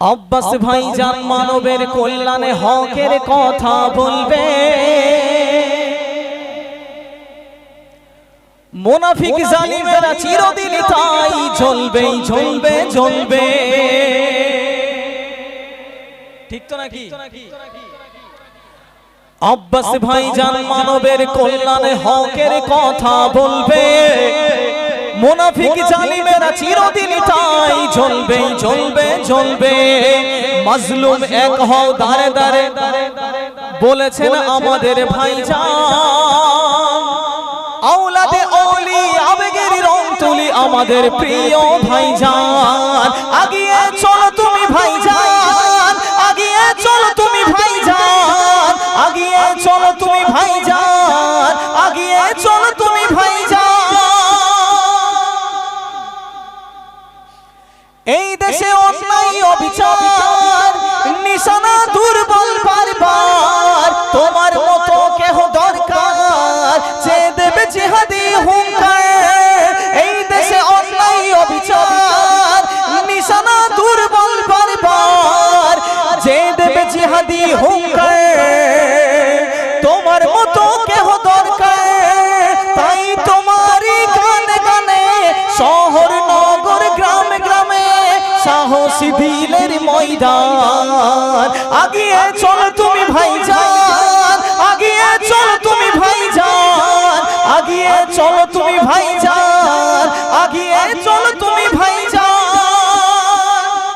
আব্বাস ভাই জান মানবের কল্যাণে হকের কথা বলবে। মোনাফিক জালিমেরা চিরদিন তাই জ্বলবে জ্বলবে জ্বলবে ঠিক তো নাকি? আব্বাস ভাই জান মানবের কল্যাণে হকের কথা বলবে। মোনাফিক জালিমেরা চিরদিনই তাই জ্বলবে জ্বলবে জ্বলবে মাজলুম এক হও দারে দারে বলেছেন আমাদের ভাই আওলাদে অলি আবেগের রং তুলি আমাদের প্রিয় ভাইজান। আগিয়ে চলো এই দেশে অন্যায় অবিচার নিশানা দুর্বল বারবার তোমার মতো সাহসী দিলের ময়দান। আগিয়ে চল তুমি ভাইজান, আগিয়ে চলো তুমি ভাইজান, আগিয়ে চলো তুমি ভাইজান, আগিয়ে চলো